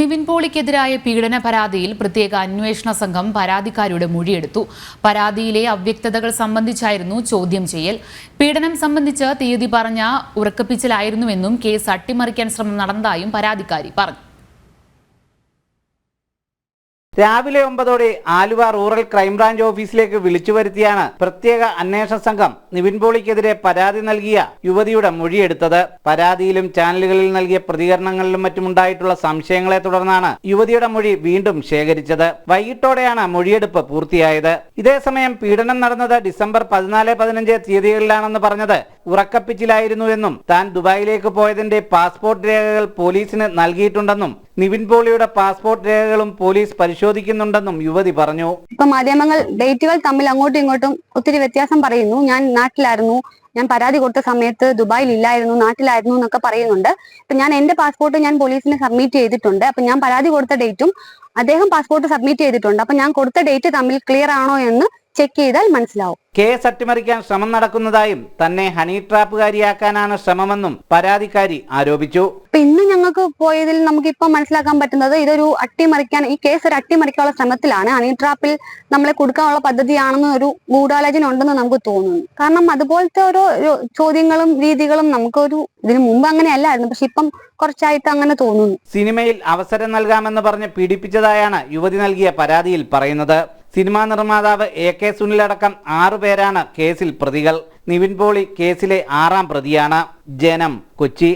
നിവിൻ പോളിക്കെതിരായ പീഡന പരാതിയിൽ പ്രത്യേക അന്വേഷണ സംഘം പരാതിക്കാരുടെ മൊഴിയെടുത്തു. പരാതിയിലെ അവ്യക്തതകൾ സംബന്ധിച്ചായിരുന്നു ചോദ്യം ചെയ്യൽ. പീഡനം സംബന്ധിച്ച് തീയതി പറഞ്ഞ ഉറക്കപ്പിച്ചിലായിരുന്നുവെന്നും കേസ് അട്ടിമറിക്കാൻ ശ്രമം നടന്നതായും പരാതിക്കാരി പറഞ്ഞു. രാവിലെ ഒമ്പതോടെ ആലുവ റൂറൽ ക്രൈംബ്രാഞ്ച് ഓഫീസിലേക്ക് വിളിച്ചു വരുത്തിയാണ് പ്രത്യേക അന്വേഷണ സംഘം നിവിൻ പോളിക്കെതിരെ പരാതി നൽകിയ യുവതിയുടെ മൊഴിയെടുത്തത് പരാതിയിലും ചാനലുകളിൽ നൽകിയ പ്രതികരണങ്ങളിലും മറ്റുമുണ്ടായിട്ടുള്ള സംശയങ്ങളെ തുടർന്നാണ് യുവതിയുടെ മൊഴി വീണ്ടും ശേഖരിച്ചത്. വൈകിട്ടോടെയാണ് മൊഴിയെടുപ്പ് പൂർത്തിയായത്. ഇതേസമയം പീഡനം നടന്നത് ഡിസംബർ പതിനാല് പതിനഞ്ച് തീയതികളിലാണെന്ന് പറഞ്ഞത് ഉറക്കപ്പിച്ചിലായിരുന്നു എന്നും താൻ ദുബായിലേക്ക് പോയതിന്റെ പാസ്പോർട്ട് രേഖകൾ പോലീസിന് നൽകിയിട്ടുണ്ടെന്നും നിവിൻ പോളിയുടെ പാസ്പോർട്ട് രേഖകളും പോലീസ് പരിശോധിക്കുന്നുണ്ടെന്നും യുവതി പറഞ്ഞു. ഇപ്പൊ മാധ്യമങ്ങൾ ഡേറ്റുകൾ തമ്മിൽ അങ്ങോട്ടും ഇങ്ങോട്ടും ഒത്തിരി വ്യത്യാസം പറയുന്നു. ഞാൻ നാട്ടിലായിരുന്നു. ഞാൻ പരാതി കൊടുത്ത സമയത്ത് ദുബായിൽ ഇല്ലായിരുന്നു നാട്ടിലായിരുന്നു എന്നൊക്കെ പറയുന്നുണ്ട്. ഇപ്പൊ ഞാൻ എന്റെ പാസ്പോർട്ട് ഞാൻ പോലീസിന് സബ്മിറ്റ് ചെയ്തിട്ടുണ്ട്. അപ്പൊ ഞാൻ പരാതി കൊടുത്ത ഡേറ്റും അദ്ദേഹം പാസ്പോർട്ട് സബ്മിറ്റ് ചെയ്തിട്ടുണ്ട്. അപ്പൊ ഞാൻ കൊടുത്ത ഡേറ്റ് തമ്മിൽ ക്ലിയർ ആണോ എന്ന് ചെക്ക് ചെയ്താൽ മനസ്സിലാവും. കേസ് അട്ടിമറിക്കാൻ ശ്രമം നടക്കുന്നതായും തന്നെ ഹണി ട്രാപ്പുകാരിയാക്കാനാണ് ശ്രമമെന്നും പരാതിക്കാരി ആരോപിച്ചു. ഇന്ന് ഞങ്ങൾക്ക് പോയതിൽ നമുക്ക് ഇപ്പൊ മനസ്സിലാക്കാൻ പറ്റുന്നത് ഇതൊരു അട്ടിമറിക്കാൻ ഈ കേസ് ഒരു അട്ടിമറിക്കാനുള്ള ശ്രമത്തിലാണ് ഹണി ട്രാപ്പിൽ നമ്മളെ കൊടുക്കാനുള്ള പദ്ധതിയാണെന്ന് ഒരു ഗൂഢാലോചന ഉണ്ടെന്ന് നമുക്ക് തോന്നുന്നു. കാരണം അതുപോലത്തെ ഓരോ ചോദ്യങ്ങളും രീതികളും നമുക്കൊരു ഇതിനു മുമ്പ് അങ്ങനെ അല്ലായിരുന്നു പക്ഷെ ഇപ്പം കുറച്ചായിട്ട് അങ്ങനെ തോന്നുന്നു. സിനിമയിൽ അവസരം നൽകാമെന്ന് പറഞ്ഞ് പീഡിപ്പിച്ചതായാണ് യുവതി നൽകിയ പരാതിയിൽ പറയുന്നത്. സിനിമാ നിർമ്മാതാവ് എ കെ സുനിലടക്കം ആറുപേരാണ് കേസിൽ പ്രതികൾ. നിവിൻ പോളി കേസിലെ ആറാം പ്രതിയാണ്. ജനം കൊച്ചി.